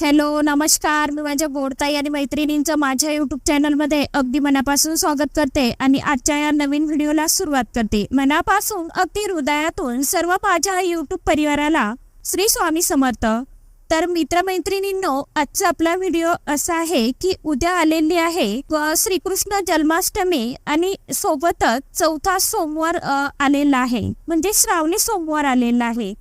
Hello नमस्कार. मी माझ्या गोडताई आणि मैत्रिणींचं माझ्या यूट्यूब चॅनलमध्ये अगदी मनापासून स्वागत करते आणि आजच्या या नवीन व्हिडिओला सुरुवात करते. मनापासून अगदी हृदयातून सर्व माझ्या यूट्यूब परिवाराला श्री स्वामी समर्थ. तर मित्रमैत्रिणींनो आजचा आपला व्हिडिओ असा आहे की उद्या आलेली आहे व श्रीकृष्ण जन्माष्टमी आणि सोबतच चौथा सोमवार आलेला आहे. म्हणजे श्रावणी सोमवार आलेला आहे.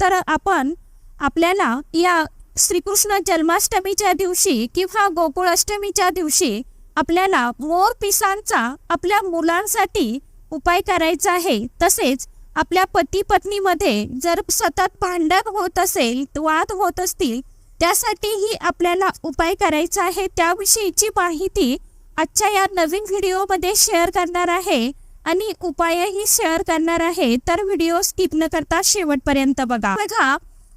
तर आपण आपल्याला या श्रीकृष्ण जन्माष्टमीच्या दिवशी किंवा गोकुळाष्टमीच्या दिवशी आपल्याला मोर पिसांचा आपल्या मुलांसाठी उपाय करायचा आहे. तसेच आपल्या पती पत्नीमध्ये जर सतत भांडण होत असेल वाद होत असतील त्यासाठीही आपल्याला उपाय करायचा आहे. त्याविषयीची माहिती आजच्या या नवीन व्हिडिओमध्ये शेअर करणार आहे. आणि उपायही शेअर करणार आहे. तर व्हिडिओ स्किप न करता शेवटपर्यंत बघा. बघा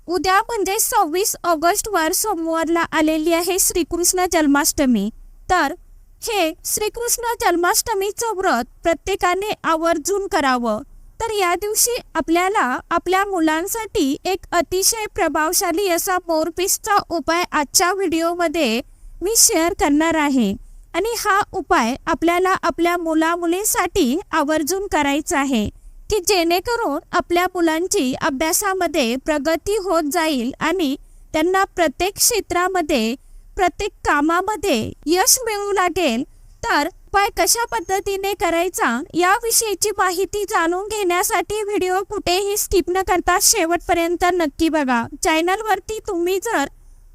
उद्या म्हणजे सव्वीस ऑगस्ट वर सोमवारला आलेली आहे श्रीकृष्ण जन्माष्टमी. तर हे श्रीकृष्ण जन्माष्टमीचं व्रत प्रत्येकाने आवर्जून करावं. तर या दिवशी आपल्याला आपल्या मुलांसाठी एक अतिशय प्रभावशाली असा मोरपीसचा उपाय आजच्या व्हिडिओमध्ये मी शेअर करणार आहे. आणि हा उपाय आपल्याला आपल्या मुलामुलींसाठी आवर्जून करायचा आहे. की जेणेकरून आपल्या मुलांची अभ्यासामध्ये प्रगती होत जाईल आणि त्यांना प्रत्येक क्षेत्रामध्ये प्रत्येक कामामध्ये यश मिळू लागेल. तर उपाय कशा पद्धतीने करायचा याविषयीची माहिती जाणून घेण्यासाठी व्हिडिओ कुठेही स्किप न करता शेवटपर्यंत नक्की बघा. चॅनलवरती तुम्ही जर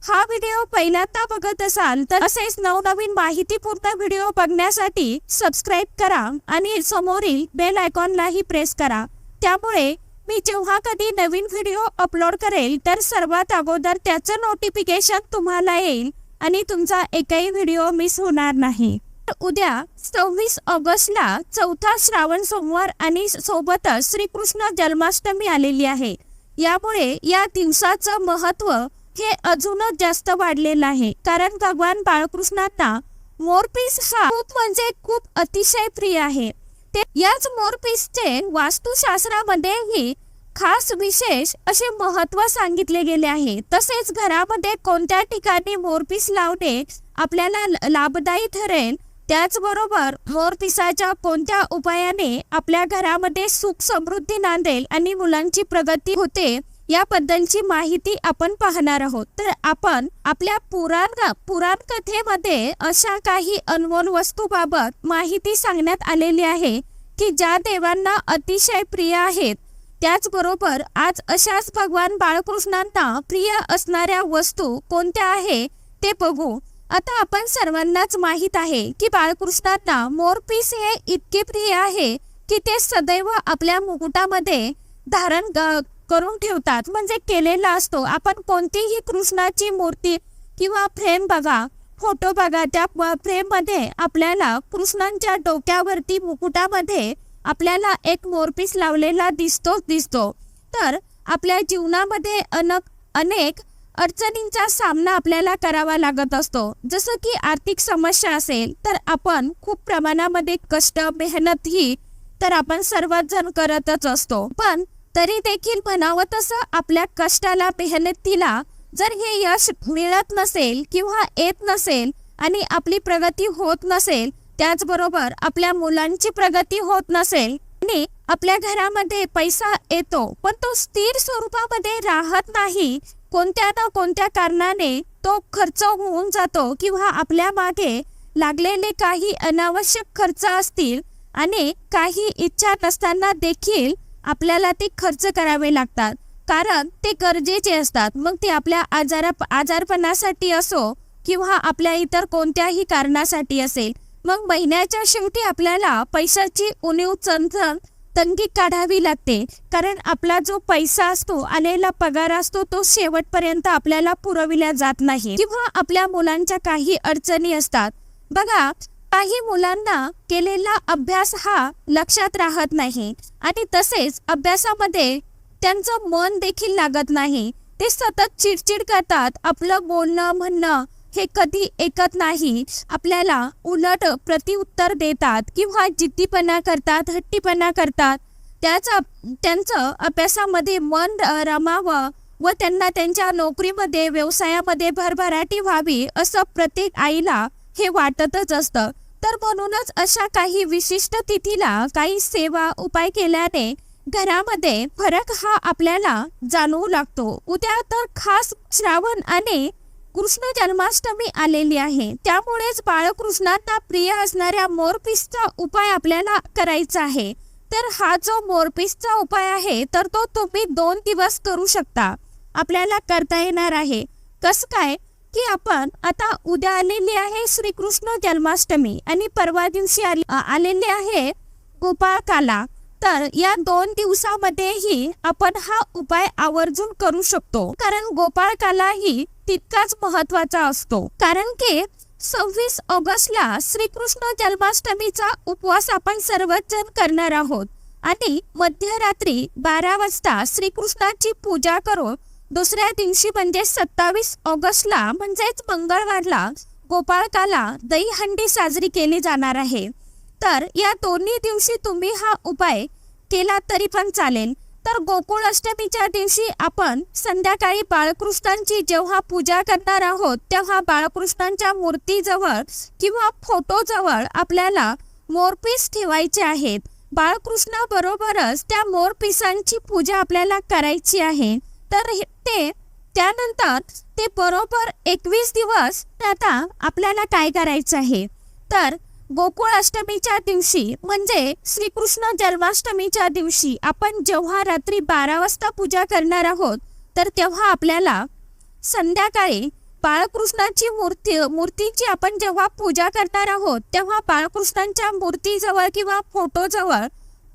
हा व्हिडिओ पहिल्यांदा बघत असाल तर असेच नवनवीन माहितीपूर्ण व्हिडिओ बघण्यासाठी सबस्क्राईब करा आणि समोरील बेल आयकॉनलाही प्रेस करा. त्यामुळे मी जेव्हा कधी नवीन व्हिडिओ अपलोड करेल तर सर्वात अगोदर त्याचं नोटिफिकेशन तुम्हाला येईल आणि तुमचा एकही व्हिडिओ मिस होणार नाही. तर उद्या सव्वीस ऑगस्टला चौथा श्रावण सोमवार आणि सोबतच श्रीकृष्ण जन्माष्टमी आलेली आहे. यामुळे या दिवसाचं महत्त्व हे अजूनच जास्त वाढलेलं आहे. कारण भगवान बाळकृष्णांना मोरपीस हा खूप म्हणजे खूप अतिशय प्रिय आहे. ते याच मोरपीसचे वास्तुशास्त्रामध्येही खास विशेष असे महत्त्व सांगितले गेले आहे. तसेच घरामध्ये कोणत्या ठिकाणी मोरपीस लावणे आपल्याला ल- लाभदायी ठरेल त्याचबरोबर मोरपिसाच्या कोणत्या उपायाने आपल्या घरामध्ये सुख समृद्धी नांदेल आणि मुलांची प्रगती होते याबद्दलची माहिती आपण पाहणार आहोत. तर आपण आपल्या पुराण पुराण कथेमध्ये अशा काही अनमोल वस्तूबाबत माहिती सांगण्यात आलेली आहे की ज्या देवांना अतिशय प्रिय आहेत त्याचबरोबर आज अशाच भगवान बाळकृष्णांना प्रिय असणाऱ्या वस्तू कोणत्या आहे ते बघू. आता आपण सर्वांनाच माहीत आहे की बाळकृष्णांना मोरपीस हे इतके प्रिय आहे की ते सदैव आपल्या मुकुटामध्ये धारण ग- करून ठेवतात. म्हणजे केलेला असतो. आपण कोणतीही कृष्णाची मूर्ती किंवा फ्रेम बघा फोटो बघा त्या फ्रेममध्ये आपल्याला कृष्णांच्या डोक्यावरती मुकुटामध्ये आपल्याला एक मोरपीस लावलेला दिसतोच दिसतो. तर आपल्या जीवनामध्ये अनक अनेक अडचणींचा सामना आपल्याला करावा लागत असतो. जसं की आर्थिक समस्या असेल तर आपण खूप प्रमाणामध्ये कष्ट मेहनत ही तर आपण सर्वच जण करतच असतो. पण तरी देखील म्हणावं तसं आपल्या कष्टाला मेहनतीला जर हे यश मिळत नसेल किंवा येत नसेल आणि आपली प्रगती होत नसेल त्याचबरोबर आपल्या मुलांची प्रगती होत नसेल आणि आपल्या घरामध्ये पैसा येतो पण तो स्थिर स्वरूपामध्ये राहत नाही कोणत्या ना कोणत्या कारणाने तो खर्च होऊन जातो किंवा आपल्या मागे लागलेले काही अनावश्यक खर्च असतील आणि काही इच्छा नसताना देखील आपल्याला ते खर्च करावे लागतात. कारण ते गरजेचे असतात. मग ते आपल्या आजारा आजारपणासाठी असो किंवा आपल्या इतर कोणत्याही कारणासाठी असेल. मग महिन्याच्या शेवटी आपल्याला पैशाची उणीव चणचण तंगी काढावी लागते. कारण आपला जो पैसा असतो आलेला पगार असतो तो शेवटपर्यंत आपल्याला पुरविला जात नाही. किंवा आपल्या मुलांच्या काही अडचणी असतात. बघा काही मुलांना केलेला अभ्यास हा लक्षात राहत नाही आणि तसेच अभ्यासामध्ये त्यांचं मन देखील लागत नाही. ते सतत चिडचिड करतात. आपलं बोलणं म्हणणं हे कधी ऐकत नाही. आपल्याला उलट प्रतिउत्तर देतात किंवा जिद्दीपणा करतात हट्टीपणा करतात. त्याचा त्यांचं अभ्यासामध्ये मन रमावं व त्यांना त्यांच्या नोकरीमध्ये व्यवसायामध्ये भरभराटी व्हावी असं प्रत्येक आईला हे वाटतच असतं. तर म्हणूनच अशा काही विशिष्ट तिथीला काही सेवा उपाय केल्याने घरामध्ये फरक हा आपल्याला जाणवू लागतो. उद्या तर खास श्रावण आणि कृष्ण जन्माष्टमी आलेली आहे. त्यामुळेच बाळकृष्णांना प्रिय असणाऱ्या मोरपीसचा उपाय आपल्याला करायचा आहे. तर हा जो मोरपीसचा उपाय आहे तर तो तुम्ही दोन दिवस करू शकता. आपल्याला करता येणार आहे. कस काय? की आपण आता उद्या आलेली आहे श्रीकृष्ण जन्माष्टमी आणि परवा दिवशी आलेले आहे गोपाळ आहे गोपाळकाला. तर या दोन दिवसामध्येही आपण हा उपाय आवर्जून करू शकतो. कारण गोपाळकाला ही तितकाच महत्त्वाचा असतो. कारण की सव्वीस ऑगस्टला श्रीकृष्ण जन्माष्टमीचा उपवास आपण सर्वच जण करणार आहोत. आणि मध्यरात्री बारा वाजता श्रीकृष्णाची पूजा करून दुसऱ्या दिवशी म्हणजे सत्तावीस ऑगस्टला म्हणजेच मंगळवारला गोपाळकाला दहीहंडी साजरी केली जाणार आहे. तर या दोन्ही दिवशी तुम्ही हा उपाय केला तरी पण चालेल. तर गोकुळ अष्टमीच्या दिवशी आपण संध्याकाळी बाळकृष्णांची जेव्हा पूजा करणार आहोत तेव्हा बाळकृष्णांच्या मूर्तीजवळ किंवा फोटोजवळ आपल्याला मोरपीस ठेवायचे आहेत. बाळकृष्णाबरोबरच त्या मोरपिसांची पूजा आपल्याला करायची आहे. तर ते त्यानंतर ते बरोबर एकवीस दिवस आता आपल्याला काय करायचं आहे. तर गोकुळ अष्टमीच्या दिवशी म्हणजे श्रीकृष्ण जन्माष्टमीच्या दिवशी आपण जेव्हा रात्री बारा वाजता पूजा करणार आहोत तर तेव्हा आपल्याला संध्याकाळी बाळकृष्णाची मूर्ती मूर्तीची आपण जेव्हा पूजा करणार आहोत तेव्हा बाळकृष्णांच्या मूर्तीजवळ किंवा फोटोजवळ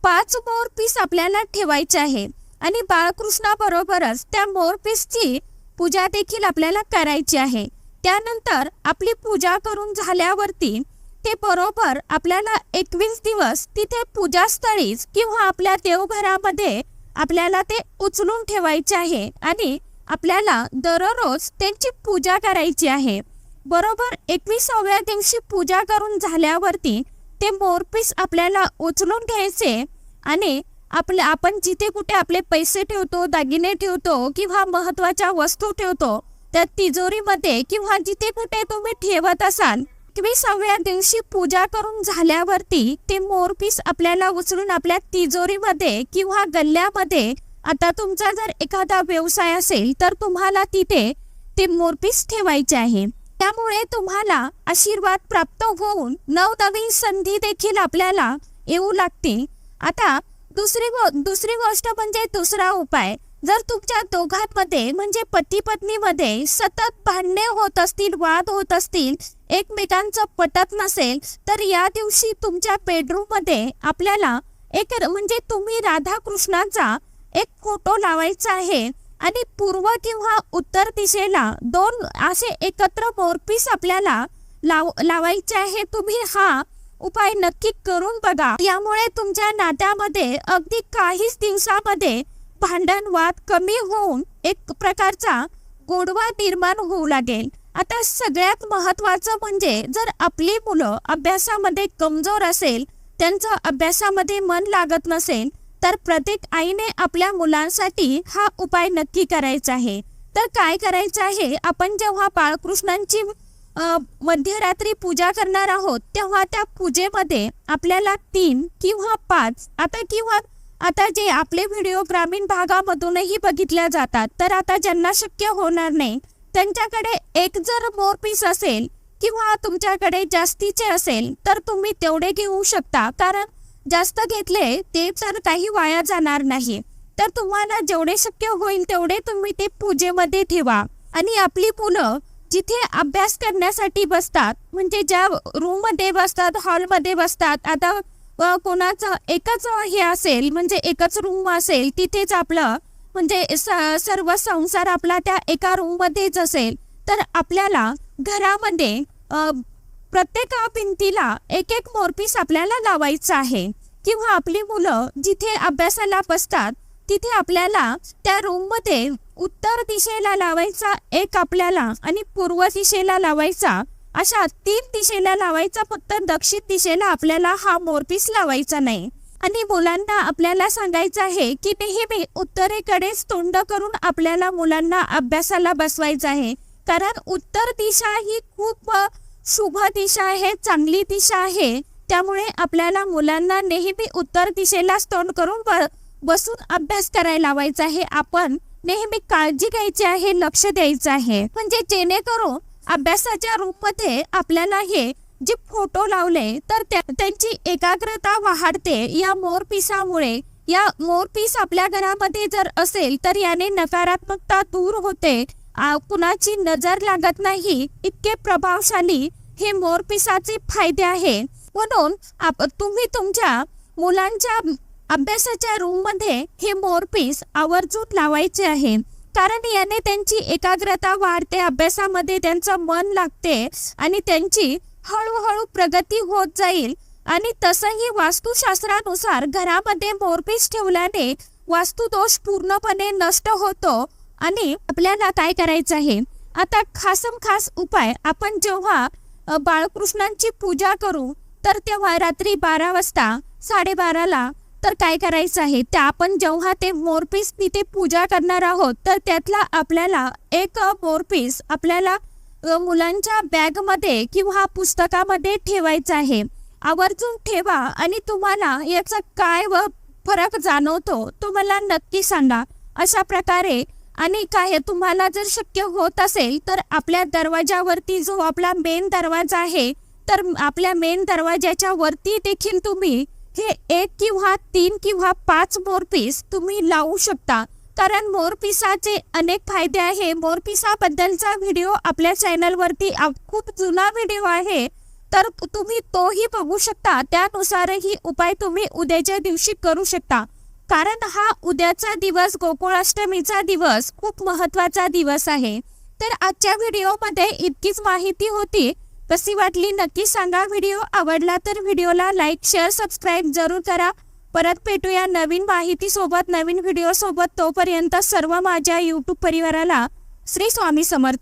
पाच मोर पीस आपल्याला ठेवायचे आहे. आणि बाळकृष्णाबरोबरच त्या मोरपीसची पूजा देखील आपल्याला करायची आहे. त्यानंतर आपली पूजा करून झाल्यावरती ते बरोबर आपल्याला एकवीस दिवस तिथे पूजास्थळीच किंवा आपल्या देवघरामध्ये आपल्याला ते उचलून ठेवायचे आहे आणि आपल्याला दररोज त्यांची पूजा करायची आहे. बरोबर एकविसाव्या दिवशी पूजा करून झाल्यावरती ते मोरपीस आपल्याला उचलून घ्यायचे आणि आपले आपण जिथे कुठे आपले पैसे ठेवतो दागिने ठेवतो किंवा महत्त्वाच्या वस्तू ठेवतो त्या तिजोरीमध्ये किंवा जिथे कुठे तुम्ही ठेवत असाल तुम्ही सव्या दिवशी पूजा करून झाल्यावरती ते मोरपीस आपल्याला उचलून आपल्या तिजोरीमध्ये किंवा गल्ल्यामध्ये आता तुमचा जर एखादा व्यवसाय असेल तर तुम्हाला तिथे ते मोरपीस ठेवायचे आहे. त्यामुळे तुम्हाला आशीर्वाद प्राप्त होऊन नवनवीन संधी देखील आपल्याला येऊ लागतील. आता दुसरी गो दुसरी गोष्ट म्हणजे दुसरा उपाय. जर तुमच्या दोघांमध्ये म्हणजे पती पत्नीमध्ये सतत भांडणे होत असतील वाद होत असतील एकमेकांचं पटत नसेल तर या दिवशी तुमच्या बेडरूममध्ये आपल्याला एक म्हणजे तुम्ही राधाकृष्णाचा एक फोटो लावायचा आहे आणि पूर्व किंवा उत्तर दिशेला दोन असे एकत्र मोरपीस आपल्याला लाव लावायचे आहे. तुम्ही हा उपाय नक्की करून बघा. यामुळे तुमच्या नात्यामध्ये अगदी काहीच दिवसामध्ये भांडण वाद कमी होऊन एक प्रकारचा गोडवा निर्माण होऊ लागेल. आता सगळ्यात महत्वाचं म्हणजे जर आपली मुलं अभ्यासामध्ये कमजोर असेल त्यांचं अभ्यासामध्ये मन लागत नसेल तर प्रत्येक आईने आपल्या मुलांसाठी हा उपाय नक्की करायचा आहे. तर काय करायचं आहे? आपण जेव्हा बाळकृष्णांची मध्यरात्री पूजा करणार आहोत तेव्हा त्या पूजेमध्ये आपल्याला तीन किंवा पाच आता किंवा आता जे आपले व्हिडिओ ग्रामीण भागामधूनही बघितल्या जातात तर आता ज्यांना शक्य होणार नाही त्यांच्याकडे एक जर मोर पीस असेल किंवा तुमच्याकडे जास्तीचे असेल तर तुम्ही तेवढे घेऊ शकता कारण जास्त घेतले ते तर काही वाया जाणार नाही. तर तुम्हाला जेवढे शक्य होईल तेवढे तुम्ही ते पूजेमध्ये ठेवा. आणि आपली मुलं जिथे अभ्यास करण्यासाठी बसतात म्हणजे ज्या रूममध्ये बसतात हॉलमध्ये बसतात आता कोणाचं एकच हे असेल म्हणजे एकच रूम असेल तिथेच आपलं म्हणजे स- सर्व संसार आपला त्या एका रूम मध्येच असेल तर आपल्याला घरामध्ये प्रत्येक भिंतीला एक एक मोरपीस आपल्याला लावायचं आहे. किंवा आपली मुलं जिथे अभ्यासाला बसतात तिथे आपल्याला त्या रूममध्ये उत्तर दिशेला लावायचा एक आपल्याला आणि पूर्व दिशेला लावायचा अशा तीन दिशेला लावायचा फक्त दक्षिण दिशेला आपल्याला हा मोरपीस लावायचा नाही. आणि मुलांना आपल्याला सांगायचं आहे की नेहमी उत्तरेकडेच तोंड करून आपल्याला मुलांना अभ्यासाला बसवायचं आहे. कारण उत्तर दिशा ही खूप शुभ दिशा आहे चांगली दिशा आहे. त्यामुळे आपल्याला मुलांना नेहमी उत्तर दिशेलाच तोंड करून बसून अभ्यास करायला लावायचा आहे. आपण नेहमी काळजी घ्यायची आहे लक्ष द्यायचं आहे. म्हणजे जेणेकरून अभ्यासाच्या रूपमध्ये आपल्याला हे जे फोटो लावले तर त्या- त्यांची एकाग्रता वाढते. या मोरपिसामुळे या मोरपीस आपल्या घरामध्ये जर असेल तर याने नकारात्मकता दूर होते. कुणाची नजर लागत नाही इतके प्रभावशाली हे मोरपिसाचे फायदे आहे. म्हणून आप तुम्ही तुमच्या मुलांच्या अभ्यासाच्या रूममध्ये हे मोरपीस आवर्जून लावायचे आहे. कारण याने त्यांची एकाग्रता वाढते अभ्यासामध्ये त्यांचं मन लागते आणि त्यांची हळूहळू प्रगती होत जाईल. आणि तसंही वास्तुशास्त्रानुसार घरामध्ये मोरपीस ठेवल्याने वास्तुदोष पूर्णपणे नष्ट होतो आणि आपल्याला काय करायचं आहे? आता खासम खास उपाय. आपण जेव्हा बाळकृष्णांची पूजा करू तर तेव्हा रात्री बारा वाजता साडेबाराला तर काय करायचं आहे? त्या आपण जेव्हा ते मोरपीस तिथे पूजा करणार आहोत तर त्यातला आपल्याला एक मोरपीस आपल्याला मुलांच्या बॅगमध्ये किंवा पुस्तकामध्ये ठेवायचं आहे. आवर्जून ठेवा आणि तुम्हाला याचा काय व फरक जाणवतो तो मला नक्की सांगा. अशा प्रकारे आणि काय तुम्हाला जर शक्य होत असेल तर आपल्या दरवाजावरती जो आपला मेन दरवाजा आहे तर आपल्या मेन दरवाजाच्या वरती देखील तुम्ही हे एक किंवा तीन किंवा पाच मोरपीस तुम्ही लावू शकता. कारण मोरपिसाचे अनेक फायदे आहे. मोरपिसाबद्दलचा व्हिडिओ आपल्या चॅनलवरती खूप जुना व्हिडिओ आहे. तर तुम्ही तोही बघू शकता. त्यानुसारही उपाय तुम्ही उद्याच्या दिवशी करू शकता. कारण हा उद्याचा दिवस गोकुळाष्टमीचा दिवस खूप महत्त्वाचा दिवस आहे. तर आजच्या व्हिडिओमध्ये इतकीच माहिती होती. कशी वाटली नक्की सांगा. व्हिडिओ आवडला तर व्हिडिओला लाईक शेअर सबस्क्राईब जरूर करा. परत भेटूया नवीन माहितीसोबत नवीन व्हिडिओसोबत. तोपर्यंत सर्व माझ्या यूट्यूब परिवाराला श्री स्वामी समर्थ.